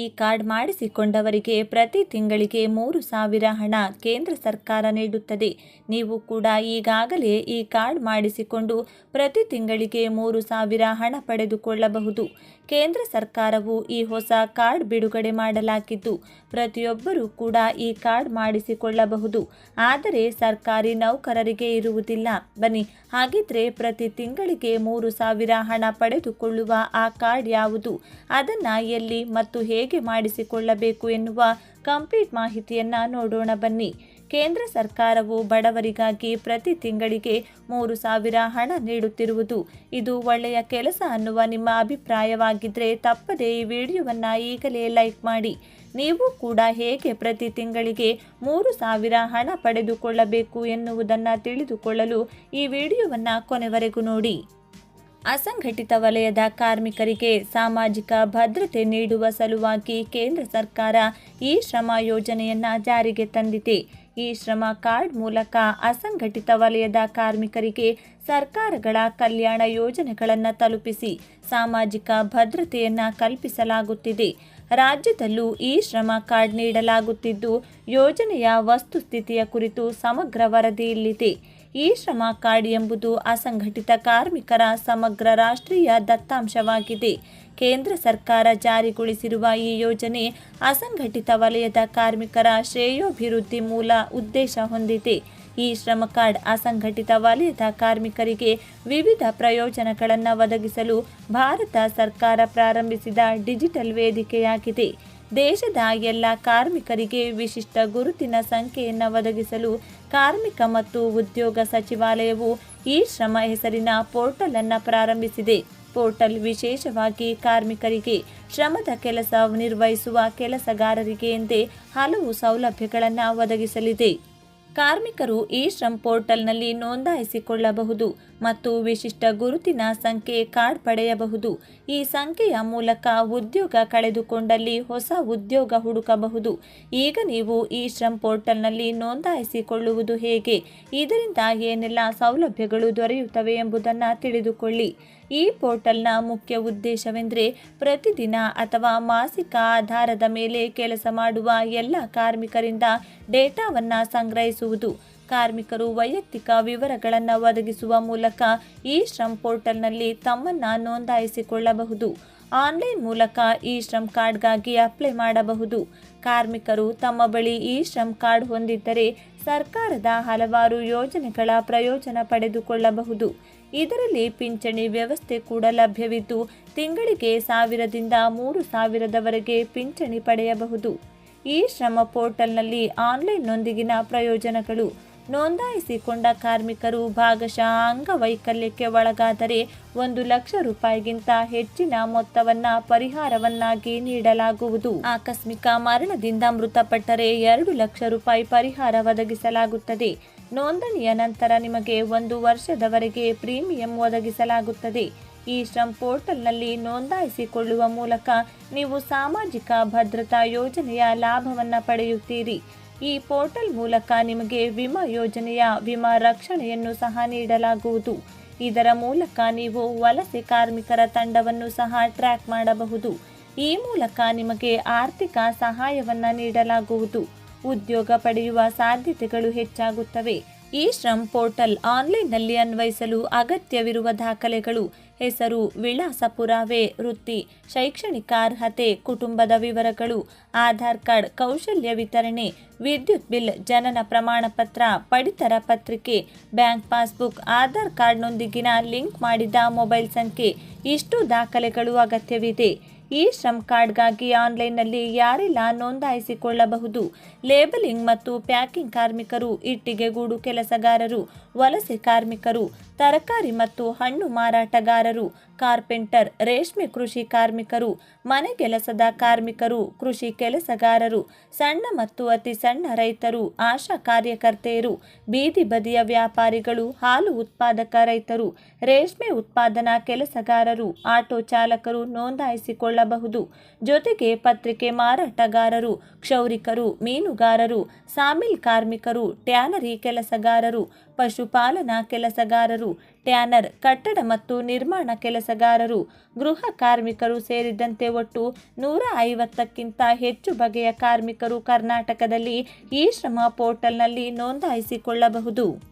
ಈ ಕಾರ್ಡ್ ಮಾಡಿಸಿಕೊಂಡವರಿಗೆ ಪ್ರತಿ ತಿಂಗಳಿಗೆ ಮೂರು ಸಾವಿರ ಹಣ ಕೇಂದ್ರ ಸರ್ಕಾರ ನೀಡುತ್ತದೆ. ನೀವು ಕೂಡ ಈಗಾಗಲೇ ಈ ಕಾರ್ಡ್ ಮಾಡಿಸಿಕೊಂಡು ಪ್ರತಿ ತಿಂಗಳಿಗೆ ಮೂರು ಸಾವಿರ ಹಣ ಪಡೆದುಕೊಳ್ಳಬಹುದು. ಕೇಂದ್ರ ಸರ್ಕಾರವು ಈ ಹೊಸ ಕಾರ್ಡ್ ಬಿಡುಗಡೆ ಮಾಡಲಾಗಿದ್ದು, ಪ್ರತಿಯೊಬ್ಬರೂ ಕೂಡ ಈ ಕಾರ್ಡ್ ಮಾಡಿಸಿಕೊಳ್ಳಬಹುದು. ಆದರೆ ಸರ್ಕಾರಿ ನೌಕರರಿಗೆ ಇರುವುದಿಲ್ಲ. ಬನ್ನಿ, ಹಾಗಿದ್ರೆ ಪ್ರತಿ ತಿಂಗಳಿಗೆ ಮೂರು ಸಾವಿರ ಹಣ ಪಡೆದುಕೊಳ್ಳುವ ಆ ಕಾರ್ಡ್ ಯಾವುದು? ಅದನ್ನು ಎಲ್ಲಿ ಮತ್ತು ಹೇಗೆ ಮಾಡಿಸಿಕೊಳ್ಳಬೇಕು ಎನ್ನುವ ಕಂಪ್ಲೀಟ್ ಮಾಹಿತಿಯನ್ನು ನೋಡೋಣ ಬನ್ನಿ. ಕೇಂದ್ರ ಸರ್ಕಾರವು ಬಡವರಿಗಾಗಿ ಪ್ರತಿ ತಿಂಗಳಿಗೆ ಮೂರು ಸಾವಿರ ಹಣ ನೀಡುತ್ತಿರುವುದು ಇದು ಒಳ್ಳೆಯ ಕೆಲಸ ಅನ್ನುವ ನಿಮ್ಮ ಅಭಿಪ್ರಾಯವಾಗಿದ್ದರೆ ತಪ್ಪದೇ ಈ ವಿಡಿಯೋವನ್ನು ಈಗಲೇ ಲೈಕ್ ಮಾಡಿ. ನೀವು ಕೂಡ ಹೇಗೆ ಪ್ರತಿ ತಿಂಗಳಿಗೆ ಮೂರು ಸಾವಿರ ಹಣ ಪಡೆದುಕೊಳ್ಳಬೇಕು ಎನ್ನುವುದನ್ನು ತಿಳಿದುಕೊಳ್ಳಲು ಈ ವಿಡಿಯೋವನ್ನು ಕೊನೆವರೆಗೂ ನೋಡಿ. ಅಸಂಘಟಿತ ವಲಯದ ಕಾರ್ಮಿಕರಿಗೆ ಸಾಮಾಜಿಕ ಭದ್ರತೆ ನೀಡುವ ಸಲುವಾಗಿ ಕೇಂದ್ರ ಸರ್ಕಾರ ಈ ಶ್ರಮ ಯೋಜನೆಯನ್ನು ಜಾರಿಗೆ ತಂದಿದೆ. ಈ ಶ್ರಮ ಕಾರ್ಡ್ ಮೂಲಕ ಅಸಂಘಟಿತ ವಲಯದ ಕಾರ್ಮಿಕರಿಗೆ ಸರ್ಕಾರಗಳ ಕಲ್ಯಾಣ ಯೋಜನೆಗಳನ್ನು ತಲುಪಿಸಿ ಸಾಮಾಜಿಕ ಭದ್ರತೆಯನ್ನು ಕಲ್ಪಿಸಲಾಗುತ್ತಿದೆ. ರಾಜ್ಯದಲ್ಲೂ ಈ ಶ್ರಮ ಕಾರ್ಡ್ ನೀಡಲಾಗುತ್ತಿದ್ದು, ಯೋಜನೆಯ ವಸ್ತುಸ್ಥಿತಿಯ ಕುರಿತು ಸಮಗ್ರ ವರದಿ ಇಲ್ಲಿದೆ. ಈ ಶ್ರಮ ಕಾರ್ಡ್ ಎಂಬುದು ಅಸಂಘಟಿತ ಕಾರ್ಮಿಕರ ಸಮಗ್ರ ರಾಷ್ಟ್ರೀಯ ದತ್ತಾಂಶವಾಗಿದೆ. ಕೇಂದ್ರ ಸರ್ಕಾರ ಜಾರಿಗೊಳಿಸಿರುವ ಈ ಯೋಜನೆ ಅಸಂಘಟಿತ ವಲಯದ ಕಾರ್ಮಿಕರ ಶ್ರೇಯೋಭಿವೃದ್ಧಿ ಮೂಲ ಉದ್ದೇಶ ಹೊಂದಿದೆ. ಈ ಶ್ರಮ ಕಾರ್ಡ್ ಅಸಂಘಟಿತ ವಲಯದ ಕಾರ್ಮಿಕರಿಗೆ ವಿವಿಧ ಪ್ರಯೋಜನಗಳನ್ನು ಒದಗಿಸಲು ಭಾರತ ಸರ್ಕಾರ ಪ್ರಾರಂಭಿಸಿದ ಡಿಜಿಟಲ್ ವೇದಿಕೆಯಾಗಿದೆ. ದೇಶದ ಎಲ್ಲ ಕಾರ್ಮಿಕರಿಗೆ ವಿಶಿಷ್ಟ ಗುರುತಿನ ಸಂಖ್ಯೆಯನ್ನು ಒದಗಿಸಲು ಕಾರ್ಮಿಕ ಮತ್ತು ಉದ್ಯೋಗ ಸಚಿವಾಲಯವು ಈ ಶ್ರಮ ಹೆಸರಿನ ಪೋರ್ಟಲ್ ಅನ್ನು ಪ್ರಾರಂಭಿಸಿದೆ. ಪೋರ್ಟಲ್ ವಿಶೇಷವಾಗಿ ಕಾರ್ಮಿಕರಿಗೆ ಶ್ರಮದ ಕೆಲಸ ನಿರ್ವಹಿಸುವ ಕೆಲಸಗಾರರಿಗೆ ಎಂದೇ ಹಲವು ಸೌಲಭ್ಯಗಳನ್ನು ಒದಗಿಸಲಿದೆ. ಕಾರ್ಮಿಕರು ಈ ಶ್ರಮ್ ಪೋರ್ಟಲ್ನಲ್ಲಿ ನೋಂದಾಯಿಸಿಕೊಳ್ಳಬಹುದು. ಮತ್ತು ವಿಶಿಷ್ಟ ಗುರುತಿನ ಸಂಖ್ಯೆ ಕಾರ್ಡ್ ಪಡೆಯಬಹುದು. ಈ ಸಂಖ್ಯೆಯ ಮೂಲಕ ಉದ್ಯೋಗ ಕಳೆದುಕೊಂಡಲ್ಲಿ ಹೊಸ ಉದ್ಯೋಗ ಹುಡುಕಬಹುದು. ಈಗ ನೀವು ಈ ಶ್ರಮ್ ಪೋರ್ಟಲ್ನಲ್ಲಿ ನೋಂದಾಯಿಸಿಕೊಳ್ಳುವುದು ಹೇಗೆ? ಇದರಿಂದ ಏನೆಲ್ಲ ಸೌಲಭ್ಯಗಳು ದೊರೆಯುತ್ತವೆ ಎಂಬುದನ್ನು ತಿಳಿದುಕೊಳ್ಳಿ. ಈ ಪೋರ್ಟಲ್ನ ಮುಖ್ಯ ಉದ್ದೇಶವೆಂದರೆ ಪ್ರತಿದಿನ ಅಥವಾ ಮಾಸಿಕ ಆಧಾರದ ಮೇಲೆ ಕೆಲಸ ಮಾಡುವ ಎಲ್ಲ ಕಾರ್ಮಿಕರಿಂದ ಡೇಟಾವನ್ನು ಸಂಗ್ರಹಿಸುವುದು. ಕಾರ್ಮಿಕರು ವೈಯಕ್ತಿಕ ವಿವರಗಳನ್ನು ಒದಗಿಸುವ ಮೂಲಕ ಈ ಶ್ರಮ್ ಪೋರ್ಟಲ್ನಲ್ಲಿ ತಮ್ಮನ್ನು ನೋಂದಾಯಿಸಿಕೊಳ್ಳಬಹುದು. ಆನ್ಲೈನ್ ಮೂಲಕ ಈ ಶ್ರಮ್ ಕಾರ್ಡ್ಗಾಗಿ ಅಪ್ಲೈ ಮಾಡಬಹುದು. ಕಾರ್ಮಿಕರು ತಮ್ಮ ಬಳಿ ಈ ಶ್ರಮ್ ಕಾರ್ಡ್ ಹೊಂದಿದ್ದರೆ ಸರ್ಕಾರದ ಹಲವಾರು ಯೋಜನೆಗಳ ಪ್ರಯೋಜನ ಪಡೆದುಕೊಳ್ಳಬಹುದು. ಇದರಲ್ಲಿ ಪಿಂಚಣಿ ವ್ಯವಸ್ಥೆ ಕೂಡ ಲಭ್ಯವಿದ್ದು, ತಿಂಗಳಿಗೆ ಸಾವಿರದಿಂದ ಮೂರು ಸಾವಿರದವರೆಗೆ ಪಿಂಚಣಿ ಪಡೆಯಬಹುದು. ಈ ಶ್ರಮ ಪೋರ್ಟಲ್ನಲ್ಲಿ ಆನ್ಲೈನ್ನೊಂದಿಗಿನ ಪ್ರಯೋಜನಗಳು ನೋಂದಾಯಿಸಿಕೊಂಡ ಕಾರ್ಮಿಕರು ಭಾಗಶಃ ಅಂಗವೈಕಲ್ಯಕ್ಕೆ ಒಳಗಾದರೆ ಒಂದು ಲಕ್ಷ ರೂಪಾಯಿಗಿಂತ ಹೆಚ್ಚಿನ ಮೊತ್ತವನ್ನ ಪರಿಹಾರವನ್ನಾಗಿ ನೀಡಲಾಗುವುದು. ಆಕಸ್ಮಿಕ ಮರಣದಿಂದ ಮೃತಪಟ್ಟರೆ ಎರಡು ಲಕ್ಷ ರೂಪಾಯಿ ಪರಿಹಾರ ಒದಗಿಸಲಾಗುತ್ತದೆ. ನೋಂದಣಿಯ ನಂತರ ನಿಮಗೆ ಒಂದು ವರ್ಷದವರೆಗೆ ಪ್ರೀಮಿಯಂ ಒದಗಿಸಲಾಗುತ್ತದೆ. ಈ ಶ್ರಮ್ ಪೋರ್ಟಲ್ನಲ್ಲಿ ನೋಂದಾಯಿಸಿಕೊಳ್ಳುವ ಮೂಲಕ ನೀವು ಸಾಮಾಜಿಕ ಭದ್ರತಾ ಯೋಜನೆಯ ಲಾಭವನ್ನು ಪಡೆಯುತ್ತೀರಿ. ಈ ಪೋರ್ಟಲ್ ಮೂಲಕ ನಿಮಗೆ ವಿಮಾ ಯೋಜನೆಯ ವಿಮಾ ರಕ್ಷಣೆಯನ್ನು ಸಹ ನೀಡಲಾಗುವುದು. ಇದರ ಮೂಲಕ ನೀವು ವಲಸೆ ಕಾರ್ಮಿಕರ ತಂಡವನ್ನು ಸಹ ಟ್ರ್ಯಾಕ್ ಮಾಡಬಹುದು. ಈ ಮೂಲಕ ನಿಮಗೆ ಆರ್ಥಿಕ ಸಹಾಯವನ್ನು ನೀಡಲಾಗುವುದು. ಉದ್ಯೋಗ ಪಡೆಯುವ ಸಾಧ್ಯತೆಗಳು ಹೆಚ್ಚಾಗುತ್ತವೆ. ಈ ಶ್ರಮ್ ಪೋರ್ಟಲ್ ಆನ್ಲೈನ್ನಲ್ಲಿ ಅನ್ವಯಿಸಲು ಅಗತ್ಯವಿರುವ ದಾಖಲೆಗಳು ಹೆಸರು ವಿಳಾಸ ಪುರಾವೆ ವೃತ್ತಿ, ಶೈಕ್ಷಣಿಕ ಅರ್ಹತೆ, ಕುಟುಂಬದ ವಿವರಗಳು, ಆಧಾರ್ ಕಾರ್ಡ್, ಕೌಶಲ್ಯ ವಿತರಣೆ, ವಿದ್ಯುತ್ ಬಿಲ್, ಜನನ ಪ್ರಮಾಣ ಪತ್ರ ಪಡಿತರ ಪತ್ರಿಕೆ, ಬ್ಯಾಂಕ್ ಪಾಸ್ಬುಕ್, ಆಧಾರ್ ಕಾರ್ಡ್ನೊಂದಿಗಿನ ಲಿಂಕ್ ಮಾಡಿದ ಮೊಬೈಲ್ ಸಂಖ್ಯೆ. ಇಷ್ಟು ದಾಖಲೆಗಳು ಅಗತ್ಯವಿದೆ. ಈ ಶ್ರಮ್ ಕಾರ್ಡ್ಗಾಗಿ ಆನ್ಲೈನ್ನಲ್ಲಿ ಯಾರೆಲ್ಲ ನೋಂದಾಯಿಸಿಕೊಳ್ಳಬಹುದು. ಲೇಬಲಿಂಗ್ ಮತ್ತು ಪ್ಯಾಕಿಂಗ್ ಕಾರ್ಮಿಕರು, ಇಟ್ಟಿಗೆಗೂಡು ಕೆಲಸಗಾರರು, ವಲಸೆ ಕಾರ್ಮಿಕರು, ತರಕಾರಿ ಮತ್ತು ಹಣ್ಣು ಮಾರಾಟಗಾರರು ಕಾರ್ಪೆಂಟರ್, ರೇಷ್ಮೆ ಕೃಷಿ ಕಾರ್ಮಿಕರು, ಮನೆ ಕೆಲಸದ ಕಾರ್ಮಿಕರು, ಕೃಷಿ ಕೆಲಸಗಾರರು, ಸಣ್ಣ ಮತ್ತು ಅತಿ ಸಣ್ಣ ರೈತರು, ಆಶಾ ಕಾರ್ಯಕರ್ತೆಯರು, ಬೀದಿ ಬದಿಯ ವ್ಯಾಪಾರಿಗಳು, ಹಾಲು ಉತ್ಪಾದಕ ರೈತರು, ರೇಷ್ಮೆ ಉತ್ಪಾದನಾ ಕೆಲಸಗಾರರು, ಆಟೋ ಚಾಲಕರು ನೋಂದಾಯಿಸಿಕೊಳ್ಳಬಹುದು. ಜೊತೆಗೆ ಪತ್ರಿಕೆ ಮಾರಾಟಗಾರರು, ಕ್ಷೌರಿಕರು, ಮೀನುಗಾರರು, ಸಾಮಿಲ್ ಕಾರ್ಮಿಕರು, ಟ್ಯಾನರಿ ಕೆಲಸಗಾರರು, ಪಶುಪಾಲನಾ ಕೆಲಸಗಾರರು ಟ್ಯಾನರ್, ಕಟ್ಟಡ ಮತ್ತು ನಿರ್ಮಾಣ ಕೆಲಸಗಾರರು, ಗೃಹ ಕಾರ್ಮಿಕರು ಸೇರಿದಂತೆ ಒಟ್ಟು ನೂರ ಐವತ್ತಕ್ಕಿಂತ ಹೆಚ್ಚು ಬಗೆಯ ಕಾರ್ಮಿಕರು ಕರ್ನಾಟಕದಲ್ಲಿ ಈ ಶ್ರಮ ಪೋರ್ಟಲ್ನಲ್ಲಿ ನೋಂದಾಯಿಸಿಕೊಳ್ಳಬಹುದು.